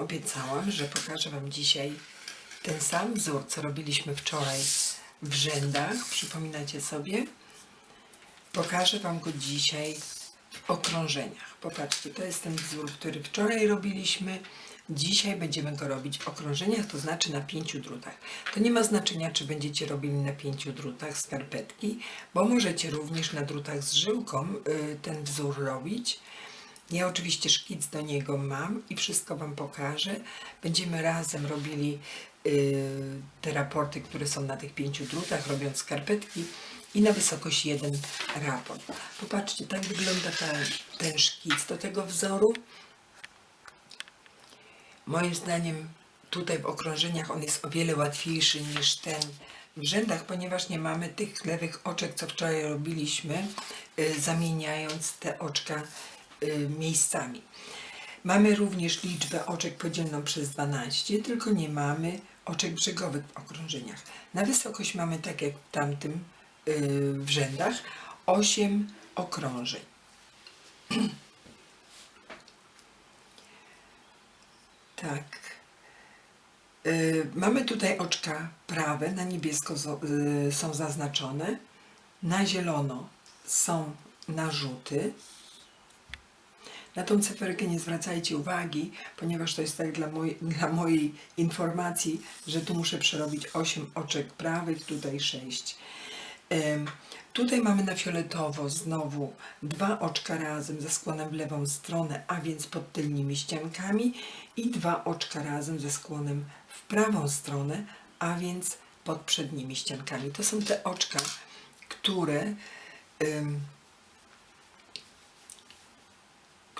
Obiecałam, że pokażę Wam dzisiaj ten sam wzór, co robiliśmy wczoraj w rzędach. Przypominacie sobie? Pokażę Wam go dzisiaj w okrążeniach. Popatrzcie, to jest ten wzór, który wczoraj robiliśmy. Dzisiaj będziemy go robić w okrążeniach, to znaczy na pięciu drutach. To nie ma znaczenia, czy będziecie robili na pięciu drutach skarpetki, bo możecie również na drutach z żyłką y, ten wzór robić. Ja oczywiście szkic do niego mam i wszystko Wam pokażę. Będziemy razem robili y, te raporty, które są na tych pięciu drutach, robiąc skarpetki i na wysokość jeden raport. Popatrzcie, tak wygląda ta, ten szkic do tego wzoru. Moim zdaniem tutaj w okrążeniach on jest o wiele łatwiejszy niż ten w rzędach, ponieważ nie mamy tych lewych oczek, co wczoraj robiliśmy, y, zamieniając te oczka miejscami. Mamy również liczbę oczek podzielną przez 12, tylko nie mamy oczek brzegowych w okrążeniach. Na wysokość mamy, tak jak w tamtym y, w rzędach, 8 okrążeń. Tak. Y, mamy tutaj oczka prawe, na niebiesko y, są zaznaczone, na zielono są narzuty. Na tą cyferkę nie zwracajcie uwagi, ponieważ to jest tak dla, moj, dla mojej informacji, że tu muszę przerobić 8 oczek prawych, tutaj 6. Ym, Tutaj mamy na fioletowo znowu dwa oczka razem ze skłonem w lewą stronę, a więc pod tylnymi ściankami i dwa oczka razem ze skłonem w prawą stronę, a więc pod przednimi ściankami. To są te oczka, które,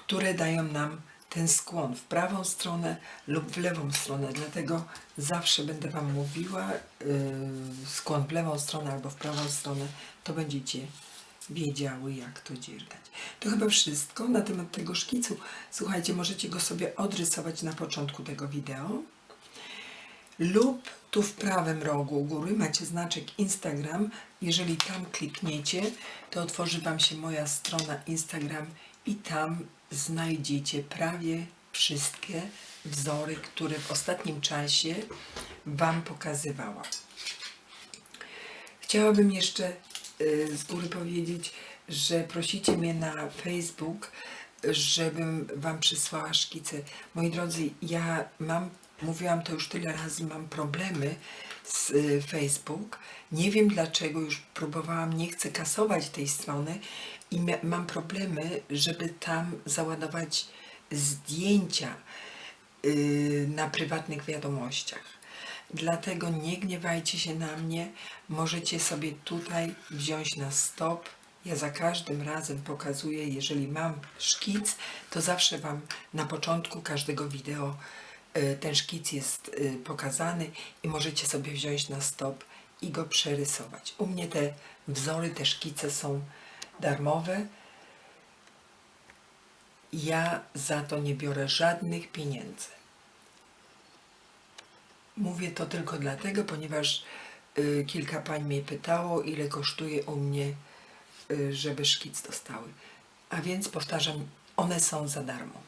które dają nam ten skłon w prawą stronę lub w lewą stronę. Dlatego zawsze będę Wam mówiła yy, skłon w lewą stronę albo w prawą stronę, to będziecie wiedziały, jak to dziergać. To chyba wszystko na temat tego szkicu. Słuchajcie, możecie go sobie odrysować na początku tego wideo lub tu w prawym rogu u góry macie znaczek Instagram. Jeżeli tam klikniecie, to otworzy Wam się moja strona Instagram i tam znajdziecie prawie wszystkie wzory, które w ostatnim czasie Wam pokazywałam. Chciałabym jeszcze y, z góry powiedzieć, że prosicie mnie na Facebook, żebym Wam przysłała szkice. Moi drodzy, ja mam, mówiłam to już tyle razy, mam problemy z y, Facebook. Nie wiem dlaczego, już próbowałam, nie chcę kasować tej strony i mam problemy, żeby tam załadować zdjęcia y, na prywatnych wiadomościach. Dlatego nie gniewajcie się na mnie. Możecie sobie tutaj wziąć na stop. Ja za każdym razem pokazuję, jeżeli mam szkic, to zawsze Wam na początku każdego wideo y, ten szkic jest y, pokazany i możecie sobie wziąć na stop i go przerysować. U mnie te wzory, te szkice są darmowe. Ja za to nie biorę żadnych pieniędzy. Mówię to tylko dlatego, ponieważ y, kilka pań mnie pytało, ile kosztuje u mnie, y, żeby szkic dostały. A więc powtarzam, one są za darmo.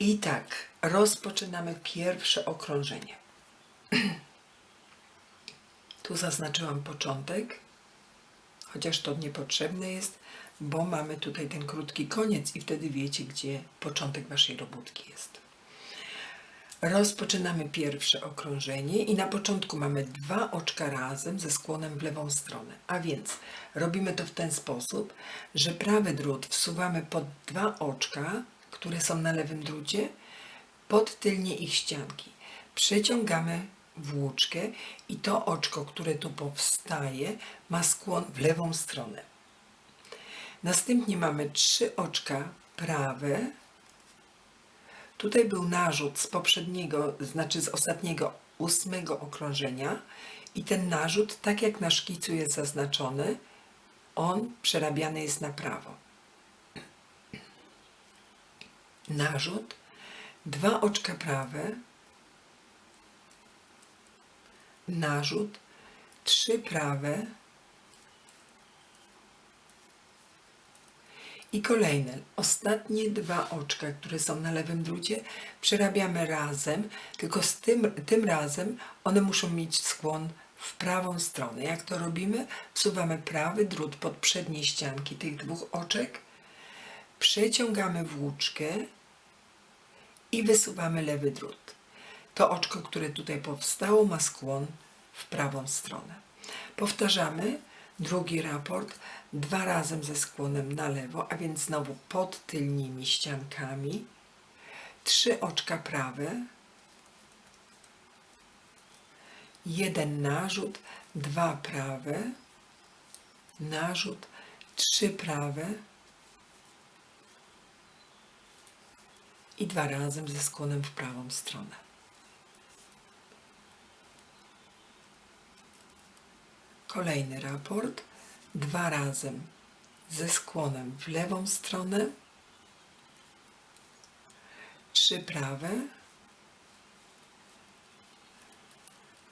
I tak, rozpoczynamy pierwsze okrążenie. tu zaznaczyłam początek, chociaż to niepotrzebne jest, bo mamy tutaj ten krótki koniec i wtedy wiecie, gdzie początek waszej robótki jest. Rozpoczynamy pierwsze okrążenie i na początku mamy dwa oczka razem ze skłonem w lewą stronę. A więc robimy to w ten sposób, że prawy drut wsuwamy pod dwa oczka, które są na lewym drucie, pod tylnie ich ścianki. Przeciągamy włóczkę i to oczko, które tu powstaje, ma skłon w lewą stronę. Następnie mamy trzy oczka prawe, Tutaj był narzut z poprzedniego, znaczy z ostatniego, ósmego okrążenia i ten narzut, tak jak na szkicu jest zaznaczony, on przerabiany jest na prawo. Narzut, dwa oczka prawe, narzut, trzy prawe I kolejne, ostatnie dwa oczka, które są na lewym drucie, przerabiamy razem, tylko z tym, tym razem one muszą mieć skłon w prawą stronę. Jak to robimy? Wsuwamy prawy drut pod przednie ścianki tych dwóch oczek, przeciągamy włóczkę i wysuwamy lewy drut. To oczko, które tutaj powstało, ma skłon w prawą stronę. Powtarzamy drugi raport dwa razem ze skłonem na lewo, a więc znowu pod tylnymi ściankami. Trzy oczka prawe, jeden narzut, dwa prawe, narzut, trzy prawe i dwa razem ze skłonem w prawą stronę. Kolejny raport, dwa razem ze skłonem w lewą stronę, trzy prawe,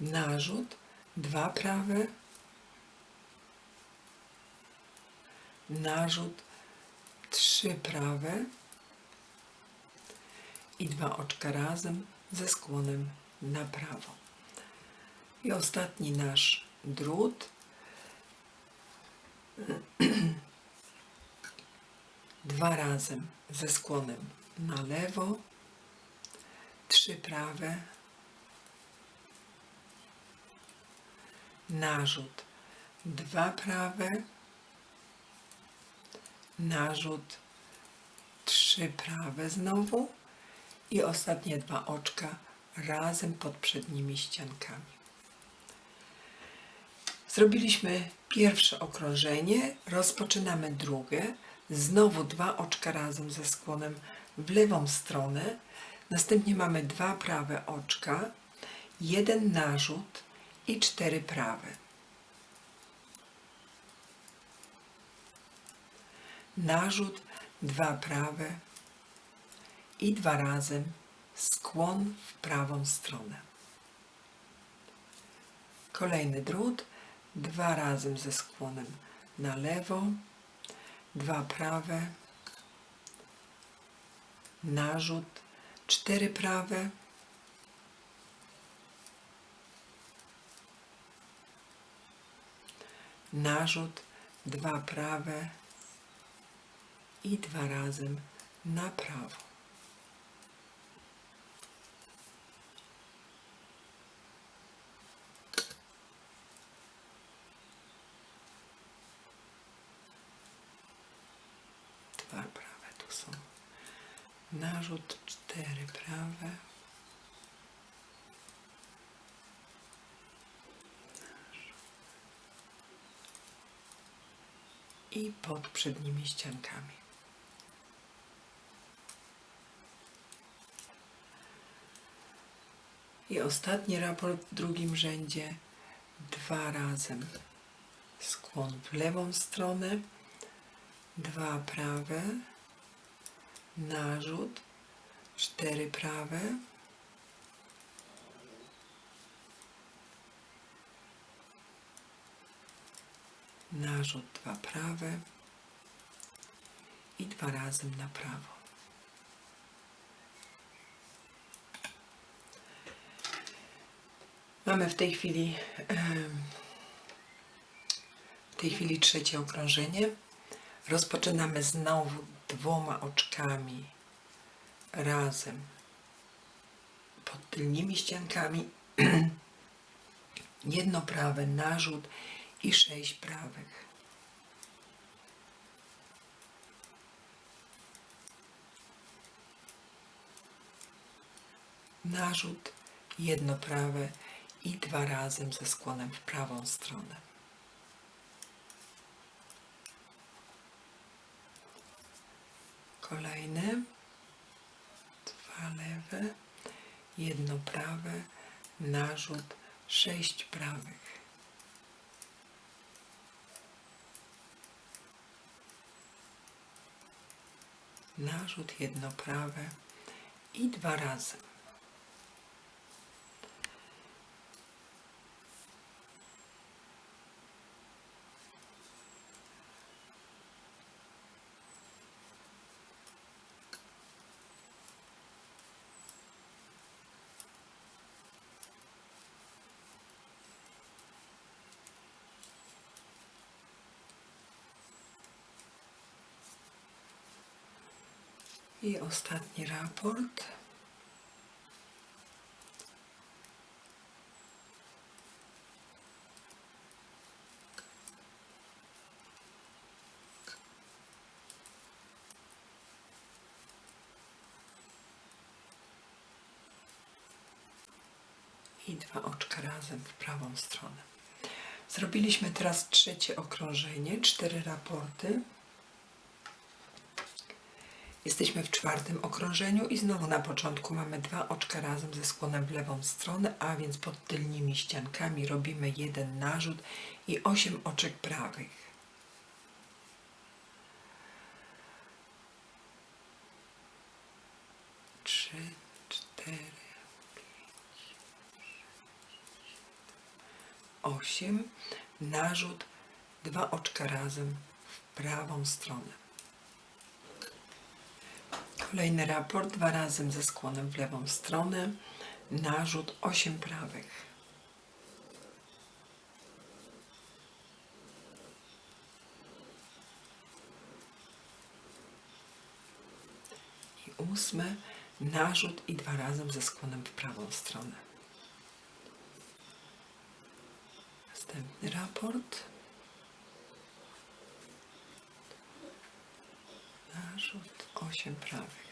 narzut, dwa prawe, narzut, trzy prawe. I dwa oczka razem ze skłonem na prawo. I ostatni nasz drut. Dwa razem ze skłonem na lewo, trzy prawe, narzut, dwa prawe, narzut, trzy prawe znowu. I ostatnie dwa oczka razem pod przednimi ściankami. Zrobiliśmy pierwsze okrążenie, rozpoczynamy drugie, znowu dwa oczka razem ze skłonem w lewą stronę, następnie mamy dwa prawe oczka, jeden narzut i cztery prawe. Narzut, dwa prawe i dwa razem skłon w prawą stronę. Kolejny drut, dwa razem ze skłonem na lewo, dwa prawe, narzut, cztery prawe, narzut, dwa prawe i dwa razem na prawo. Dwa prawe tu są. Narzut, cztery prawe. i pod przednimi ściankami. I ostatni raport w drugim rzędzie dwa razem skłon w lewą stronę, dwa prawe, narzut, cztery prawe, narzut dwa prawe i dwa razem na prawo. Mamy w tej chwili w tej chwili trzecie okrążenie. Rozpoczynamy znowu dwoma oczkami razem pod tylnymi ściankami. Jedno prawe narzut i sześć prawych. Narzut, jedno prawe i dwa razem ze skłonem w prawą stronę. Kolejne, dwa lewe, jedno prawe, narzut, sześć prawych. narzut jedno prawe i dwa razy. I ostatni raport. i dwa oczka razem w prawą stronę. Zrobiliśmy teraz trzecie okrążenie, cztery raporty. Jesteśmy w czwartym okrążeniu i znowu na początku mamy dwa oczka razem ze skłonem w lewą stronę, a więc pod tylnymi ściankami robimy jeden narzut i osiem oczek prawych. Trzy, cztery, osiem, narzut, dwa oczka razem w prawą stronę. Kolejny raport, dwa razem ze skłonem w lewą stronę, narzut, osiem prawych. I ósmy, narzut i dwa razem ze skłonem w prawą stronę. Następny raport. Narzut 8 prawych.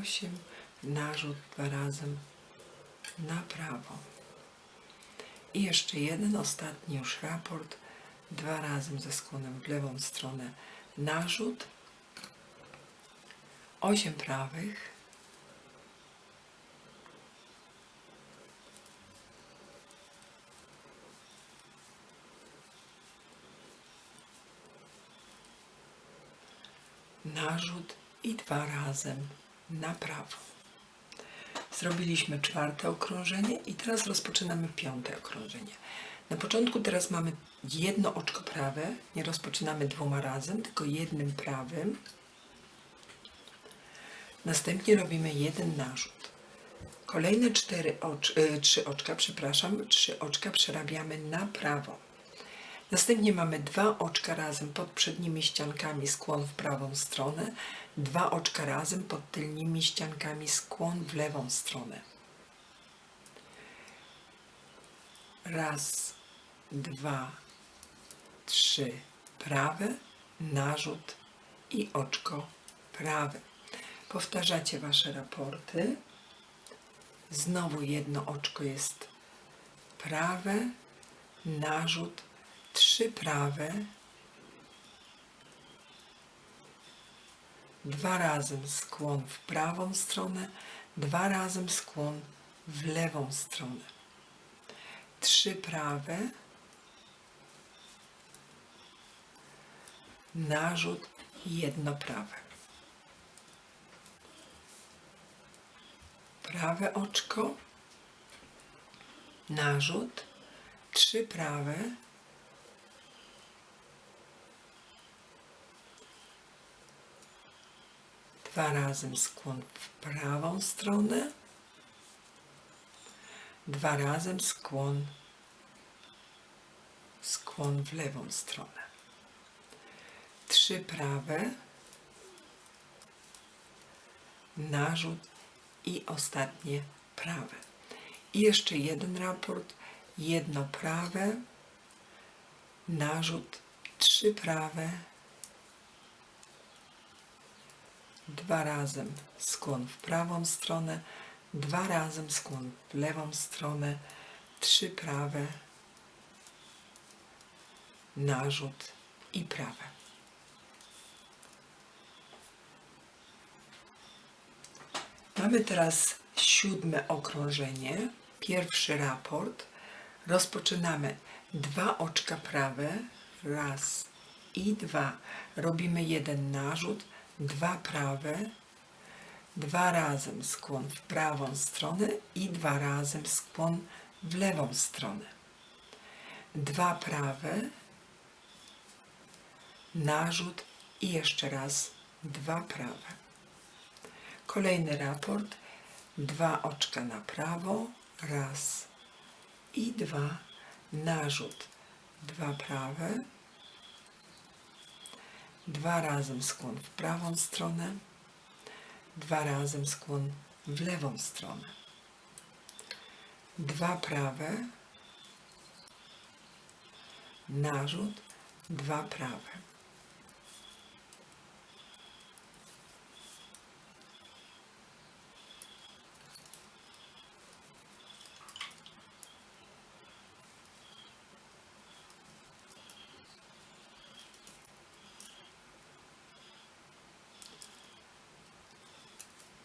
Osiem, narzut dwa razem na prawo. I jeszcze jeden, ostatni już raport, dwa razem ze skłonem w lewą stronę narzut, osiem prawych, narzut i dwa razem na prawo. Zrobiliśmy czwarte okrążenie i teraz rozpoczynamy piąte okrążenie. Na początku teraz mamy jedno oczko prawe, nie rozpoczynamy dwoma razem, tylko jednym prawym. Następnie robimy jeden narzut. Kolejne cztery y, trzy oczka, przepraszam, trzy oczka przerabiamy na prawo. Następnie mamy dwa oczka razem pod przednimi ściankami, skłon w prawą stronę, dwa oczka razem pod tylnymi ściankami, skłon w lewą stronę. Raz, dwa, trzy prawe, narzut i oczko prawe. Powtarzacie Wasze raporty. Znowu jedno oczko jest prawe, narzut, trzy prawe, dwa razem skłon w prawą stronę, dwa razem skłon w lewą stronę. Trzy prawe, narzut jedno prawe. Prawe oczko, narzut, trzy prawe, dwa razem skłon w prawą stronę, dwa razem skłon, skłon w lewą stronę trzy prawe, narzut i ostatnie prawe. I jeszcze jeden raport, jedno prawe, narzut, trzy prawe, dwa razem skłon w prawą stronę, dwa razem skłon w lewą stronę, trzy prawe, narzut i prawe. Mamy teraz siódme okrążenie, pierwszy raport. Rozpoczynamy dwa oczka prawe, raz i dwa. Robimy jeden narzut, dwa prawe, dwa razem skłon w prawą stronę i dwa razem skłon w lewą stronę. Dwa prawe, narzut i jeszcze raz dwa prawe. Kolejny raport. Dwa oczka na prawo, raz i dwa, narzut, dwa prawe, dwa razem skłon w prawą stronę, dwa razem skłon w lewą stronę, dwa prawe, narzut, dwa prawe.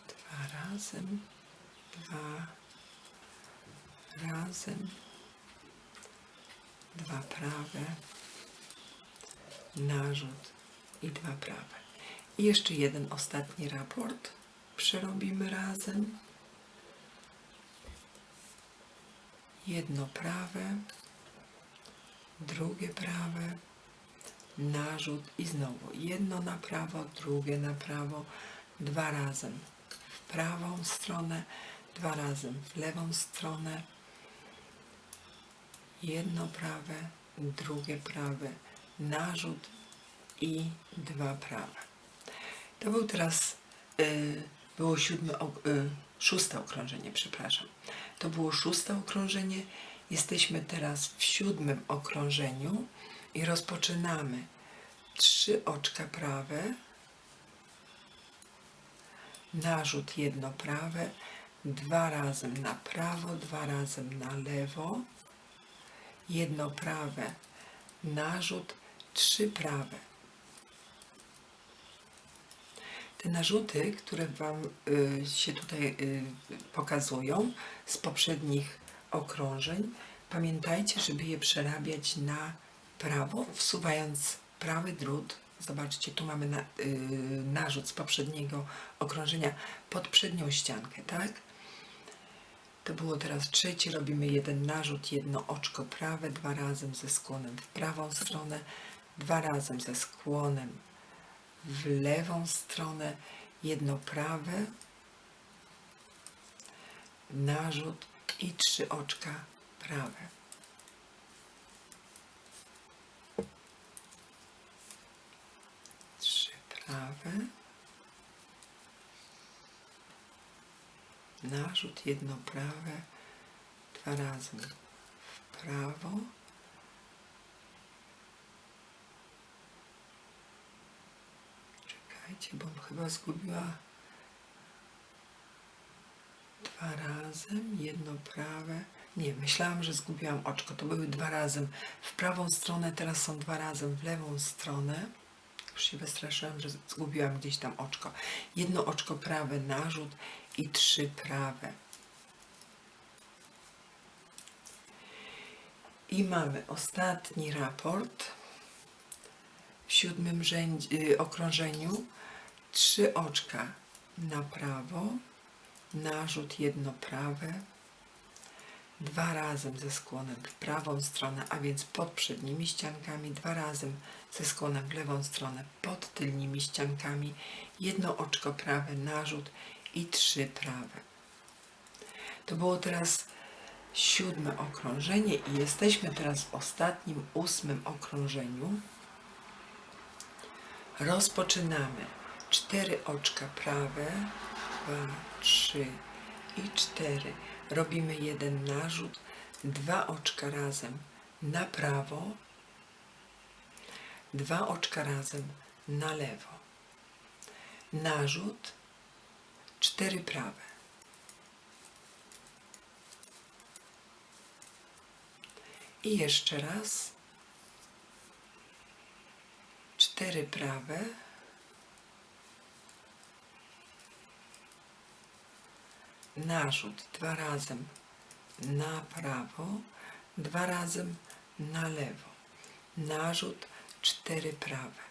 Dwa razem, dwa. Razem, dwa prawe, narzut i dwa prawe. I jeszcze jeden ostatni raport przerobimy razem. Jedno prawe, drugie prawe, narzut i znowu. Jedno na prawo, drugie na prawo, dwa razem prawą stronę, dwa razem w lewą stronę, jedno prawe, drugie prawe, narzut i dwa prawe. To był teraz, y, było siódme, ok- y, szóste okrążenie, przepraszam. To było szóste okrążenie. Jesteśmy teraz w siódmym okrążeniu i rozpoczynamy trzy oczka prawe, narzut jedno prawe, dwa razem na prawo, dwa razem na lewo, jedno prawe, narzut, trzy prawe. Te narzuty, które Wam y, się tutaj y, pokazują z poprzednich okrążeń, pamiętajcie, żeby je przerabiać na prawo, wsuwając prawy drut. Zobaczcie, tu mamy na, y, narzut z poprzedniego okrążenia pod przednią ściankę, tak? To było teraz trzecie, robimy jeden narzut, jedno oczko prawe, dwa razem ze skłonem w prawą stronę, dwa razem ze skłonem w lewą stronę, jedno prawe, narzut i trzy oczka prawe. Trzy prawe, narzut, jedno prawe, dwa razem w prawo, Czekajcie, bo chyba zgubiła dwa razem, jedno prawe. Nie, myślałam, że zgubiłam oczko. To były dwa razem w prawą stronę, teraz są dwa razem w lewą stronę. Już się wystraszyłam, że zgubiłam gdzieś tam oczko. Jedno oczko prawe, narzut i trzy prawe. I mamy ostatni raport w siódmym rzędzie, y, okrążeniu trzy oczka na prawo, narzut jedno prawe, dwa razem ze skłonem w prawą stronę, a więc pod przednimi ściankami, dwa razem ze skłonem w lewą stronę pod tylnymi ściankami, jedno oczko prawe, narzut i trzy prawe. To było teraz siódme okrążenie i jesteśmy teraz w ostatnim, ósmym okrążeniu. Rozpoczynamy. Cztery oczka prawe, dwa, trzy i cztery. Robimy jeden narzut, dwa oczka razem na prawo, dwa oczka razem na lewo. Narzut, cztery prawe. I jeszcze raz. cztery prawe, narzut dwa razem na prawo, dwa razem na lewo, narzut cztery prawe.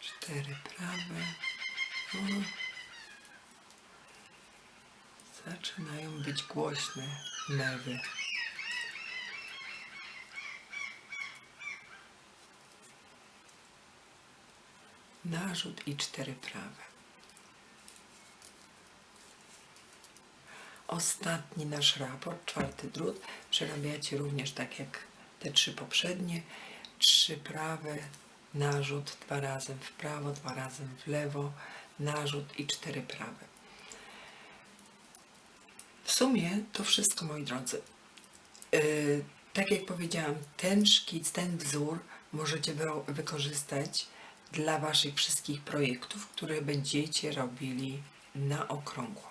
Cztery prawe. Zaczynają być głośne mewy. Narzut i cztery prawe. Ostatni nasz raport, czwarty drut, przerabiacie również tak jak te trzy poprzednie. Trzy prawe, narzut, dwa razy w prawo, dwa razy w lewo, narzut i cztery prawe. W sumie to wszystko, moi drodzy. Yy, tak jak powiedziałam, ten szkic, ten wzór możecie wy- wykorzystać dla Waszych wszystkich projektów, które będziecie robili na okrągło.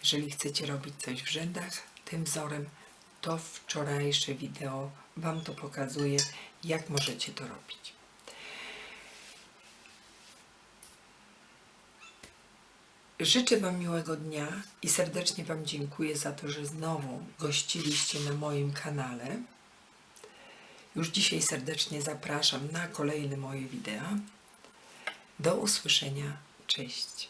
Jeżeli chcecie robić coś w rzędach tym wzorem, to wczorajsze wideo Wam to pokazuje, jak możecie to robić. Życzę Wam miłego dnia i serdecznie Wam dziękuję za to, że znowu gościliście na moim kanale. Już dzisiaj serdecznie zapraszam na kolejne moje wideo. Do usłyszenia. Cześć.